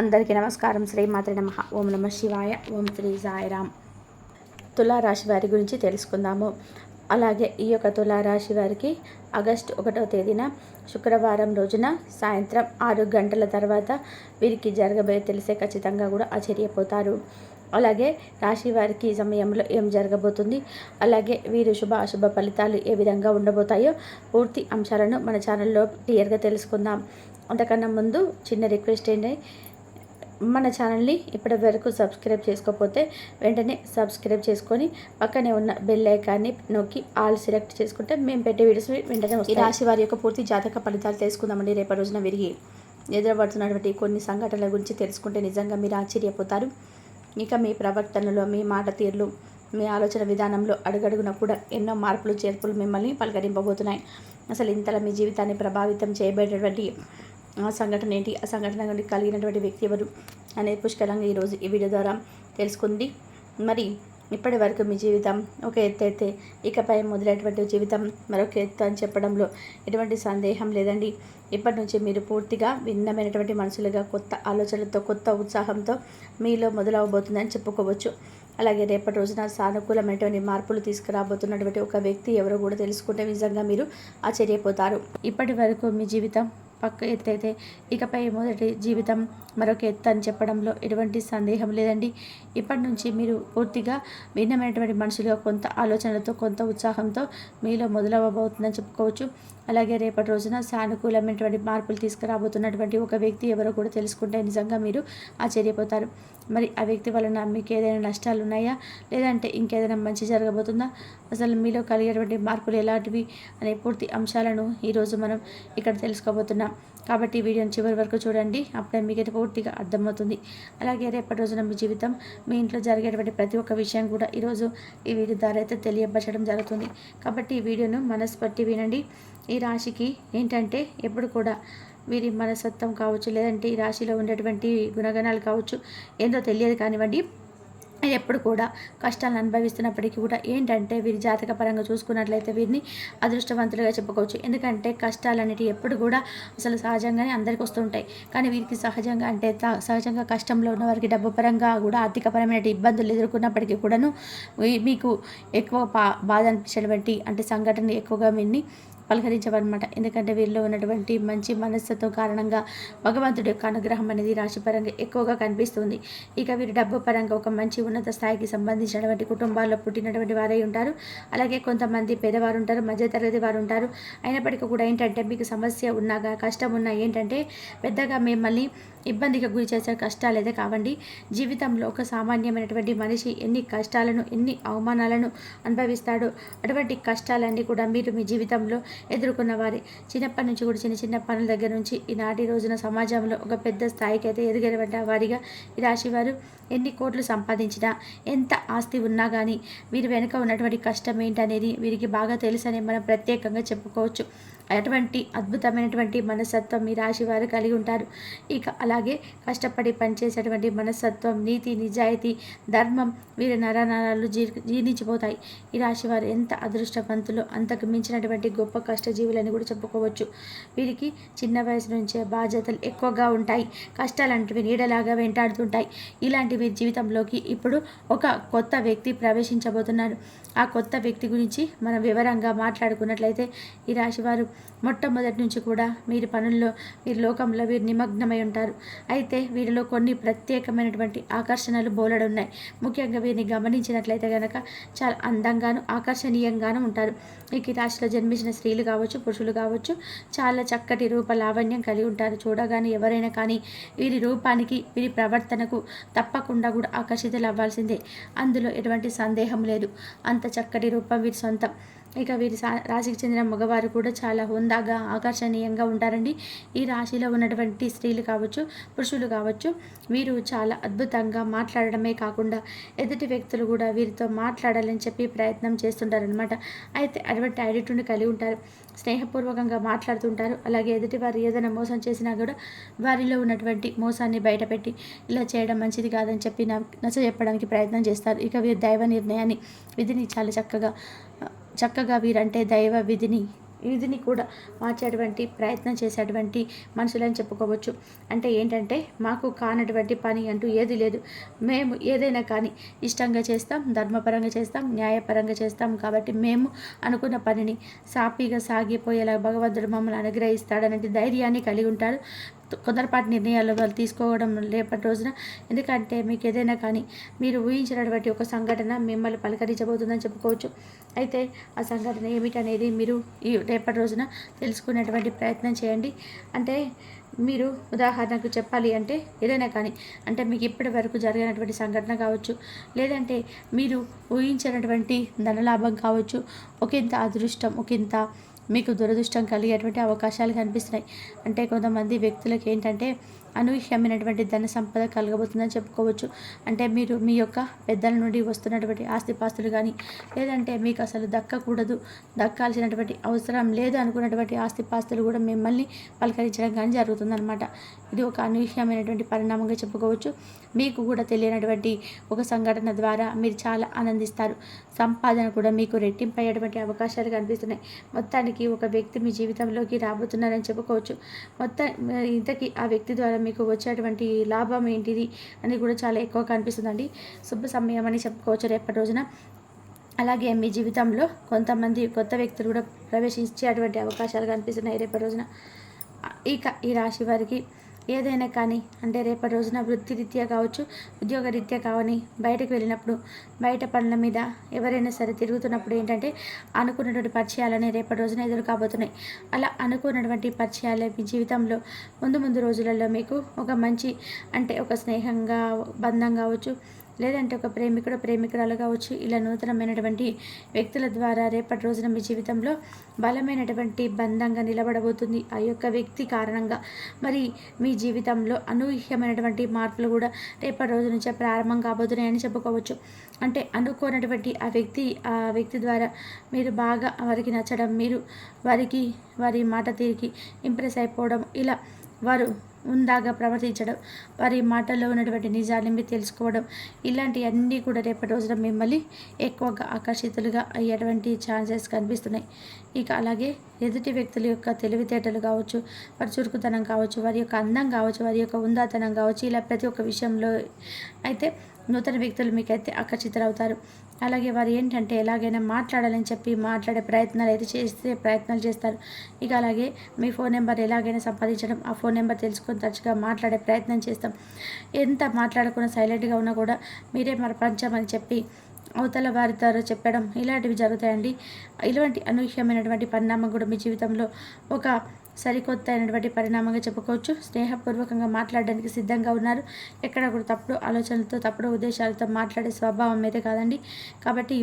అందరికీ నమస్కారం. శ్రీ నమ. ఓం నమ శివాయ. ఓం శ్రీ సాయిరామ్ తులారాశి వారి గురించి తెలుసుకుందాము. అలాగే ఈ యొక్క తులారాశి వారికి ఆగస్టు ఒకటో తేదీన శుక్రవారం రోజున సాయంత్రం ఆరు గంటల తర్వాత వీరికి జరగబోయే తెలిసే ఖచ్చితంగా కూడా ఆశ్చర్యపోతారు. అలాగే రాశి వారికి ఈ సమయంలో ఏం జరగబోతుంది? అలాగే వీరు శుభ అశుభ ఫలితాలు ఏ విధంగా ఉండబోతాయో పూర్తి అంశాలను మన ఛానల్లో క్లియర్గా తెలుసుకుందాం. అంతకన్నా ముందు చిన్న రిక్వెస్ట్ ఏంటి మన ఛానల్ని ఇప్పటి వరకు సబ్స్క్రైబ్ చేసుకోకపోతే వెంటనే సబ్స్క్రైబ్ చేసుకొని పక్కనే ఉన్న బెల్ ఐకాన్ని నొక్కి ఆల్ సెలెక్ట్ చేసుకుంటే మేము పెట్టే వీడియోస్ వెంటనే ఈ రాశి వారి యొక్క పూర్తి జాతక ఫలితాలు తెలుసుకుందామండి. రేపటి రోజున విరిగి ఎదురపడుతున్నటువంటి కొన్ని సంఘటనల గురించి తెలుసుకుంటే నిజంగా మీరు ఆశ్చర్యపోతారు. ఇక మీ ప్రవర్తనలో మీ మాట తీరులు మీ ఆలోచన విధానంలో అడుగడుగున కూడా ఎన్నో మార్పులు చేర్పులు మిమ్మల్ని పలకరింపబోతున్నాయి. అసలు ఇంతలా మీ జీవితాన్ని ప్రభావితం చేయబడేటువంటి ఆ సంఘటన ఏంటి? ఆ సంఘటన నుండి కలిగినటువంటి వ్యక్తి ఎవరు? అనేది పుష్కలంగా ఈరోజు ఈ వీడియో ద్వారా తెలుసుకుంది. మరి ఇప్పటి వరకు మీ జీవితం ఒక ఎత్తు అయితే ఇకపై మొదలైనటువంటి జీవితం మరొక ఎత్తు అని చెప్పడంలో ఎటువంటి సందేహం లేదండి. ఇప్పటి నుంచి మీరు పూర్తిగా భిన్నమైనటువంటి మనసులుగా కొత్త ఆలోచనలతో కొత్త ఉత్సాహంతో మీలో మొదలవబోతుందని చెప్పుకోవచ్చు. అలాగే రేపటి రోజున సానుకూలమైనటువంటి మార్పులు తీసుకురాబోతున్నటువంటి ఒక వ్యక్తి ఎవరో కూడా తెలుసుకుంటే నిజంగా మీరు ఆశ్చర్యపోతారు. ఇప్పటి వరకు మీ జీవితం పక్క ఎత్తైతే ఇకపై మొదటి జీవితం మరొక ఎత్తు అని చెప్పడంలో ఎటువంటి సందేహం లేదండి. ఇప్పటి నుంచి మీరు పూర్తిగా భిన్నమైనటువంటి మనుషులుగా కొంత ఆలోచనలతో కొంత ఉత్సాహంతో మీలో మొదలవ్వబోతుందని చెప్పుకోవచ్చు. అలాగే రేపటి రోజున సానుకూలమైనటువంటి మార్పులు తీసుకురాబోతున్నటువంటి ఒక వ్యక్తి ఎవరో కూడా తెలుసుకుంటే నిజంగా మీరు ఆశ్చర్యపోతారు. మరి ఆ వ్యక్తి వలన మీకు ఏదైనా నష్టాలు ఉన్నాయా? లేదంటే ఇంకేదైనా మంచి జరగబోతుందా? అసలు మీలో కలిగేటువంటి మార్పులు ఎలాంటివి అనే పూర్తి అంశాలను ఈరోజు మనం ఇక్కడ తెలుసుకోబోతున్నాం. కాబట్టి వీడియోని చివరి వరకు చూడండి. అప్పుడే మీకు పూర్తిగా అర్థమవుతుంది. అలాగే రేపటి రోజున మీ జీవితం మీ ఇంట్లో జరిగేటువంటి ప్రతి ఒక్క విషయం కూడా ఈరోజు ఈ వీడియో ద్వారా అయితే తెలియపరచడం జరుగుతుంది. కాబట్టి ఈ వీడియోను మనస్పట్టి వినండి. ఈ రాశికి ఏంటంటే ఎప్పుడు కూడా వీరి మనసత్వం కావచ్చు లేదంటే ఈ రాశిలో ఉండేటువంటి గుణగణాలు కావచ్చు ఏందో తెలియదు కానివ్వండి. ఎప్పుడు కూడా కష్టాలను అనుభవిస్తున్నప్పటికీ కూడా ఏంటంటే వీరి జాతక పరంగా చూసుకున్నట్లయితే వీరిని అదృష్టవంతులుగా చెప్పుకోవచ్చు. ఎందుకంటే కష్టాలు అనేవి ఎప్పుడు కూడా అసలు సహజంగానే అందరికి వస్తుంటాయి కానీ వీరికి సహజంగా అంటే సహజంగా కష్టంలో ఉన్న వారికి డబ్బు పరంగా కూడా ఆర్థికపరమైన ఇబ్బందులు ఎదుర్కొన్నప్పటికీ కూడాను మీకు ఎక్కువ బాధ అనిపించేటువంటి అంటే సంఘటన ఎక్కువగా వీరిని పలకరించవన్నమాట ఎందుకంటే వీరిలో ఉన్నటువంటి మంచి మనస్సుతో కారణంగా భగవంతుడి యొక్క అనుగ్రహం అనేది రాశిపరంగా ఎక్కువగా కనిపిస్తుంది. ఇక వీరు డబ్బు పరంగా ఒక మంచి ఉన్నత స్థాయికి సంబంధించినటువంటి కుటుంబాల్లో పుట్టినటువంటి వారై ఉంటారు. అలాగే కొంతమంది పేదవారు ఉంటారు మధ్యతరగతి వారు ఉంటారు. అయినప్పటికీ కూడా ఏంటంటే మీకు సమస్య ఉన్నాగా కష్టం ఉన్నా ఏంటంటే పెద్దగా మిమ్మల్ని ఇబ్బందికి గురి చేసే కష్టాలు అయితే కావండి. జీవితంలో ఒక సామాన్యమైనటువంటి మనిషి ఎన్ని కష్టాలను ఎన్ని అవమానాలను అనుభవిస్తాడో అటువంటి కష్టాలన్నీ కూడా మీరు మీ జీవితంలో ఎదుర్కొన్న వారి. చిన్నప్పటి నుంచి కూడా చిన్న చిన్న పనుల దగ్గర నుంచి ఈనాటి రోజున సమాజంలో ఒక పెద్ద స్థాయికి అయితే ఎదిగినటువంటి వారిగా ఈ రాశి వారు ఎన్ని కోట్లు సంపాదించినా ఎంత ఆస్తి ఉన్నా కానీ వీరి వెనుక ఉన్నటువంటి కష్టం ఏంటనేది వీరికి బాగా తెలుసని మనం ప్రత్యేకంగా చెప్పుకోవచ్చు. అటువంటి అద్భుతమైనటువంటి మనస్తత్వం మీ రాశి వారు కలిగి ఉంటారు. ఇక అలాగే కష్టపడి పనిచేసేటువంటి మనస్తత్వం నీతి నిజాయితీ ధర్మం వీరి నరనరాలు జీ జీర్ణించిపోతాయి. ఈ రాశి వారు ఎంత అదృష్టవంతులు అంతకు మించినటువంటి గొప్ప కష్టజీవులని కూడా చెప్పుకోవచ్చు. వీరికి చిన్న వయసు నుంచే బాధ్యతలు ఎక్కువగా ఉంటాయి. కష్టాలంటివి నీడలాగా వెంటాడుతుంటాయి. ఇలాంటి జీవితంలోకి ఇప్పుడు ఒక కొత్త వ్యక్తి ప్రవేశించబోతున్నారు. ఆ కొత్త వ్యక్తి గురించి మనం వివరంగా మాట్లాడుకున్నట్లయితే ఈ రాశి వారు మొట్టమొదటి నుంచి కూడా మీరు పనుల్లో వీరి లోకంలో వీరు నిమగ్నమై ఉంటారు. అయితే వీరిలో కొన్ని ప్రత్యేకమైనటువంటి ఆకర్షణలు బోలడున్నాయి ముఖ్యంగా వీరిని గమనించినట్లయితే కనుక చాలా అందంగాను ఆకర్షణీయంగాను ఉంటారు. ఈ ఈ రాశిలో జన్మించిన స్త్రీలు కావచ్చు పురుషులు కావచ్చు చాలా చక్కటి రూప లావణ్యం కలిగి ఉంటారు. చూడగానే ఎవరైనా కానీ వీరి రూపానికి వీరి ప్రవర్తనకు తప్పకుండా కూడా ఆకర్షితులు అవ్వాల్సిందే అందులో ఎటువంటి సందేహం లేదు. అంత చక్కటి రూపం వీరి సొంతం. ఇక వీరి సా- రాశికి చెందిన మగవారు కూడా చాలా హుందాగా ఆకర్షణీయంగా ఉంటారండి. ఈ రాశిలో ఉన్నటువంటి స్త్రీలు కావచ్చు పురుషులు కావచ్చు వీరు చాలా అద్భుతంగా మాట్లాడడమే కాకుండా ఎదుటి వ్యక్తులు కూడా వీరితో మాట్లాడాలని చెప్పి ప్రయత్నం చేస్తుంటారనమాట అయితే అటువంటి యాటిట్యూడ్ని కలిగి ఉంటారు. స్నేహపూర్వకంగా మాట్లాడుతుంటారు. అలాగే ఎదుటి వారు ఏదైనా మోసం చేసినా కూడా వారిలో ఉన్నటువంటి మోసాన్ని బయటపెట్టి ఇలా చేయడం మంచిది కాదని చెప్పి నచ్చ చెప్పడానికి ప్రయత్నం చేస్తారు. ఇక వీరు దైవ నిర్ణయాన్ని విధిని చాలా చక్కగా చక్కగా వీరంటే దైవ విధిని విధిని కూడా మార్చేటువంటి ప్రయత్నం చేసేటువంటి మనుషులని చెప్పుకోవచ్చు. అంటే ఏంటంటే మాకు కానటువంటి పని అంటూ ఏది లేదు. మేము ఏదైనా కానీ ఇష్టంగా చేస్తాం ధర్మపరంగా చేస్తాం న్యాయపరంగా చేస్తాం కాబట్టి మేము అనుకున్న పనిని సాపీగా సాగిపోయేలా భగవంతుడు మమ్మల్ని అనుగ్రహిస్తాడనే ధైర్యాన్ని కలిగి ఉంటాడు. కొందరపాటి నిర్ణయాలు వాళ్ళు తీసుకోవడం రేపటి రోజున. ఎందుకంటే మీకు ఏదైనా కానీ మీరు ఊహించినటువంటి ఒక సంఘటన మిమ్మల్ని పలకరించబోతుందని చెప్పుకోవచ్చు. అయితే ఆ సంఘటన ఏమిటనేది మీరు ఈ రేపటి రోజున తెలుసుకునేటువంటి ప్రయత్నం చేయండి. అంటే మీరు ఉదాహరణకు చెప్పాలి అంటే ఏదైనా కానీ అంటే మీకు ఇప్పటి వరకు జరిగినటువంటి సంఘటన కావచ్చు లేదంటే మీరు ఊహించినటువంటి ధనలాభం కావచ్చు ఒకంత అదృష్టం ఒకంత మీకు దురదృష్టం కలిగేటువంటి అవకాశాలు కనిపిస్తున్నాయి. అంటే కొంతమంది వ్యక్తులకు ఏంటంటే అనూహ్యమైనటువంటి ధన సంపద కలగబోతుందని చెప్పుకోవచ్చు. అంటే మీరు మీ యొక్క పెద్దల నుండి వస్తున్నటువంటి ఆస్తిపాస్తులు కానీ లేదంటే మీకు అసలు దక్కకూడదు దక్కాల్సినటువంటి అవసరం లేదు అనుకున్నటువంటి ఆస్తిపాస్తులు కూడా మిమ్మల్ని పలకరించడం కానీ జరుగుతుందన్నమాట. ఇది ఒక అనూహ్యమైనటువంటి పరిణామంగా చెప్పుకోవచ్చు. మీకు కూడా తెలియనటువంటి ఒక సంఘటన ద్వారా మీరు చాలా ఆనందిస్తారు. సంపాదన కూడా మీకు రెట్టింపయ్యేటువంటి అవకాశాలు కనిపిస్తున్నాయి. మొత్తానికి ఒక వ్యక్తి మీ జీవితంలోకి రాబోతున్నారని చెప్పుకోవచ్చు. మొత్తం ఇంతకీ ఆ వ్యక్తి ద్వారా మీకు వచ్చేటువంటి లాభం ఏంటిది అని కూడా చాలా ఎక్కువ కనిపిస్తుందండి. శుభ సమయం అని చెప్పుకోవచ్చు రేపటి రోజున. అలాగే మీ జీవితంలో కొంతమంది కొత్త వ్యక్తులు కూడా ప్రవేశించేటువంటి అవకాశాలు కనిపిస్తున్నాయి రేపటి రోజున. ఇక ఈ రాశి వారికి ఏదైనా కానీ అంటే రేపటి రోజున వృత్తిరీత్యా కావచ్చు ఉద్యోగ రీత్యా కావని బయటకు వెళ్ళినప్పుడు బయట పనుల మీద ఎవరైనా సరే తిరుగుతున్నప్పుడు ఏంటంటే అనుకున్నటువంటి పరిచయాలని రేపటి రోజున ఎదురు కాబోతున్నాయి. అలా అనుకున్నటువంటి పరిచయాలే మీ జీవితంలో ముందు ముందు రోజులలో మీకు ఒక మంచి అంటే ఒక స్నేహంగా బంధం కావచ్చు లేదంటే ఒక ప్రేమికుడు ప్రేమికురాలుగా వచ్చి ఇలా నూతనమైనటువంటి వ్యక్తుల ద్వారా రేపటి రోజున మీ జీవితంలో బలమైనటువంటి బంధంగా నిలబడబోతుంది. ఆ యొక్క వ్యక్తి కారణంగా మరి మీ జీవితంలో అనూహ్యమైనటువంటి మార్పులు కూడా రేపటి రోజు నుంచే ప్రారంభం కాబోతున్నాయని చెప్పుకోవచ్చు. అంటే అనుకోనటువంటి ఆ వ్యక్తి ఆ వ్యక్తి ద్వారా మీరు బాగా వారికి నచ్చడం మీరు వారికి వారి మాట తీరికి ఇంప్రెస్ అయిపోవడం ఇలా వారు ఉందాగా ప్రవర్తించడం వారి మాటల్లో ఉన్నటువంటి నిజాన్ని మీరు తెలుసుకోవడం ఇలాంటివన్నీ కూడా రేపటి రోజున మిమ్మల్ని ఎక్కువగా ఆకర్షితులుగా అయ్యేటువంటి ఛాన్సెస్ కనిపిస్తున్నాయి. ఇక అలాగే ఎదుటి వ్యక్తుల యొక్క తెలివితేటలు కావచ్చు వారి చురుకుతనం కావచ్చు వారి యొక్క అందం కావచ్చు వారి యొక్క ఉందాతనం కావచ్చు ఇలా ప్రతి ఒక్క విషయంలో అయితే నూతన వ్యక్తులు మీకైతే ఆకర్షితులవుతారు. అలాగే వారు ఏంటంటే ఎలాగైనా మాట్లాడాలని చెప్పి మాట్లాడే ప్రయత్నాలు అయితే చేస్తే ప్రయత్నాలు చేస్తారు. ఇక అలాగే మీ ఫోన్ నెంబర్ ఎలాగైనా సంపాదించడం ఆ ఫోన్ నెంబర్ తెలుసుకొని తరచుగా మాట్లాడే ప్రయత్నం చేస్తాం. ఎంత మాట్లాడకుండా సైలెంట్గా ఉన్నా కూడా మీరే మన చెప్పి అవతల వారితో చెప్పడం ఇలాంటివి జరుగుతాయండి. ఇలాంటి అనూహ్యమైనటువంటి పరిణామం కూడా మీ జీవితంలో ఒక సరికొత్త అయినటువంటి పరిణామంగా చెప్పుకోవచ్చు. స్నేహపూర్వకంగా మాట్లాడడానికి సిద్ధంగా ఉన్నారు. ఎక్కడ కూడా తప్పుడు ఆలోచనలతో తప్పుడు ఉద్దేశాలతో మాట్లాడే స్వభావం అయితే కాదండి. కాబట్టి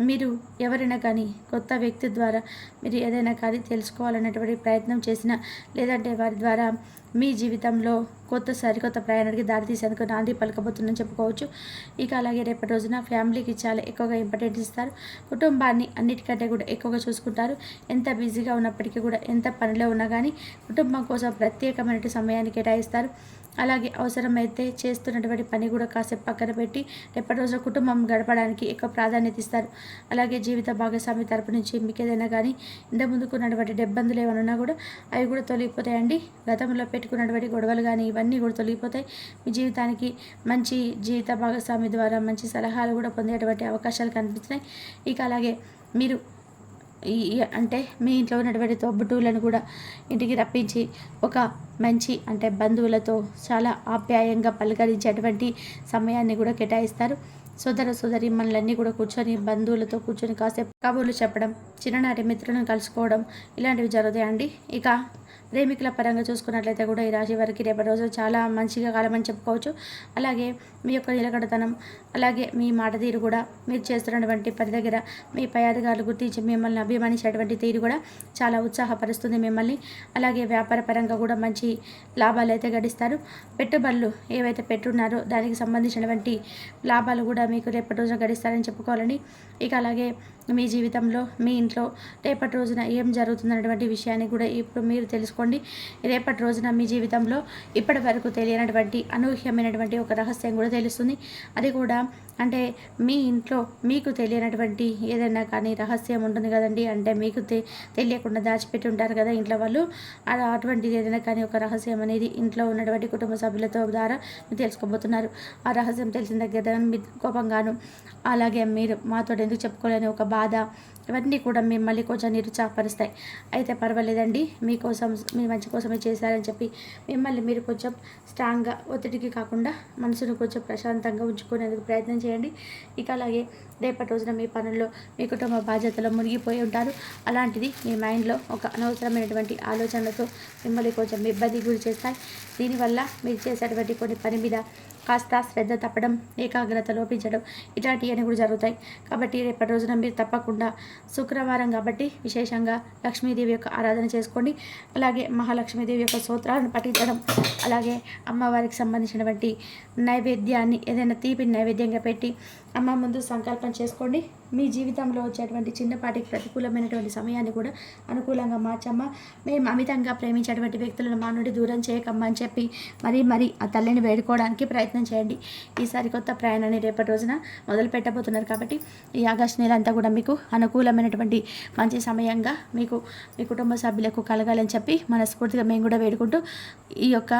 మీరు ఎవరైనా కానీ కొత్త వ్యక్తి ద్వారా మీరు ఏదైనా కానీ తెలుసుకోవాలనేటువంటి ప్రయత్నం చేసినా లేదంటే వారి ద్వారా మీ జీవితంలో కొత్త సరికొత్త ప్రయాణానికి దారితీసేందుకు నాంది పలకబోతుందని చెప్పుకోవచ్చు. ఇక అలాగే రేపటి రోజున ఫ్యామిలీకి చాలా ఎక్కువగా ఇంపార్టెన్స్ ఇస్తారు. కుటుంబాన్ని అన్నిటికంటే కూడా ఎక్కువగా చూసుకుంటారు. ఎంత బిజీగా ఉన్నప్పటికీ కూడా ఎంత పనిలో ఉన్నా కానీ కుటుంబం కోసం ప్రత్యేకమైన సమయాన్ని కేటాయిస్తారు. అలాగే అవసరమైతే చేస్తున్నటువంటి పని కూడా కాసేపు పక్కన పెట్టి రేపటి రోజున కుటుంబం గడపడానికి ఎక్కువ ప్రాధాన్యత ఇస్తారు. అలాగే జీవిత భాగస్వామి తరపు నుంచి మీకు ఏదైనా కానీ ఇంత ముందుకున్నటువంటి ఇబ్బందులు ఏమైనా కూడా అవి కూడా తొలగిపోతాయండి. గతంలో పెట్టుకున్నటువంటి గొడవలు కానీ ఇవన్నీ కూడా తొలగిపోతాయి. మీ జీవితానికి మంచి జీవిత భాగస్వామి ద్వారా మంచి సలహాలు కూడా పొందేటువంటి అవకాశాలు కనిపిస్తున్నాయి. ఇక అలాగే మీరు ఈ అంటే మీ ఇంట్లో ఉన్నటువంటి తోబుట్టువులను కూడా ఇంటికి రప్పించి ఒక మంచి అంటే బంధువులతో చాలా ఆప్యాయంగా పలకరించేటువంటి సమయాన్ని కూడా కేటాయిస్తారు. సోదర సోదరి మనలన్నీ కూడా కూర్చొని బంధువులతో కూర్చొని కాసేపు కబుర్లు చెప్పడం చిన్ననాటి మిత్రులను కలుసుకోవడం ఇలాంటివి జరుగుతాయండి ఇక ప్రేమికుల పరంగా చూసుకున్నట్లయితే కూడా ఈ రాశి వారికి రేపటి రోజు చాలా మంచిగా కాలమని చెప్పుకోవచ్చు. అలాగే మీ యొక్క నిలకడతనం అలాగే మీ మాట తీరు కూడా మీరు చేస్తున్నటువంటి పని దగ్గర మీ పై అధికారులు గుర్తించి మిమ్మల్ని అభిమానించేటువంటి తీరు కూడా చాలా ఉత్సాహపరుస్తుంది మిమ్మల్ని. అలాగే వ్యాపార పరంగా కూడా మంచి లాభాలు అయితే గడిస్తారు. పెట్టుబడులు ఏవైతే పెట్టున్నారో దానికి సంబంధించినటువంటి లాభాలు కూడా మీకు రేపటి రోజున గడిస్తారని చెప్పుకోవాలండి. ఇక అలాగే మీ జీవితంలో మీ ఇంట్లో రేపటి రోజున ఏం జరుగుతుందన్నటువంటి విషయాన్ని కూడా ఇప్పుడు మీరు తెలుసుకోండి. రేపటి రోజున మీ జీవితంలో ఇప్పటి వరకు తెలియనటువంటి అనూహ్యమైనటువంటి ఒక రహస్యం కూడా తెలుస్తుంది. అది కూడా అంటే మీ ఇంట్లో మీకు తెలియనటువంటి ఏదైనా కానీ రహస్యం ఉంటుంది కదండి. అంటే మీకు తె తెలియకుండా దాచిపెట్టి ఉంటారు కదా ఇంట్లో వాళ్ళు. అలా అటువంటిది ఏదైనా కానీ ఒక రహస్యం అనేది ఇంట్లో ఉన్నటువంటి కుటుంబ సభ్యులతో ద్వారా మీరు తెలుసుకోబోతున్నారు. ఆ రహస్యం తెలిసిన దగ్గర మీ కోపంగాను అలాగే మీరు మాతో ఎందుకు చెప్పుకోలేని ఒక బా బాధ ఇవన్నీ కూడా మిమ్మల్ని కొంచెం నిరుత్సాహపరుస్తాయి. అయితే పర్వాలేదండి. మీకోసం మీ మంచి కోసమే చేశారని చెప్పి మిమ్మల్ని మీరు కొంచెం స్ట్రాంగ్గా ఒత్తిడికి కాకుండా మనసును కొంచెం ప్రశాంతంగా ఉంచుకునేందుకు ప్రయత్నం చేయండి. ఇక అలాగే రేపటి రోజున మీ పనుల్లో మీ కుటుంబ బాధ్యతలో మునిగిపోయి ఉంటారు. అలాంటిది మీ మైండ్లో ఒక అనవసరమైనటువంటి ఆలోచనలతో మిమ్మల్ని కొంచెం ఇబ్బంది గురి చేస్తాయి. దీనివల్ల మీరు చేసేటువంటి కొన్ని పని మీద కాస్త శ్రద్ధ తప్పడం ఏకాగ్రత లోపించడం ఇలాంటివన్నీ కూడా జరుగుతాయి. కాబట్టి రేపటి రోజున మీరు తప్పకుండా శుక్రవారం కాబట్టి విశేషంగా లక్ష్మీదేవి యొక్క ఆరాధన చేసుకోండి. అలాగే మహాలక్ష్మీదేవి యొక్క సూత్రాలను పఠించడం అలాగే అమ్మవారికి సంబంధించినటువంటి నైవేద్యాన్ని ఏదైనా తీపి నైవేద్యంగా పెట్టి అమ్మ ముందు సంకల్పం చేసుకోండి. మీ జీవితంలో వచ్చేటువంటి చిన్నపాటి ప్రతికూలమైనటువంటి సమయాన్ని కూడా అనుకూలంగా మార్చమ్మ. మేము అమితంగా ప్రేమించేటువంటి వ్యక్తులను మా నుండి దూరం చేయకమ్మా అని చెప్పి మరీ మరీ ఆ తల్లిని వేడుకోవడానికి ప్రయత్నం చేయండి. ఈసారి కొత్త ప్రయాణాన్ని రేపటి రోజున మొదలు పెట్టబోతున్నారు కాబట్టి ఈ ఆగస్టు నెల అంతా కూడా మీకు అనుకూలమైనటువంటి మంచి సమయంగా మీకు మీ కుటుంబ సభ్యులకు కలగాలని చెప్పి మనస్ఫూర్తిగా మేము కూడా వేడుకుంటూ ఈ యొక్క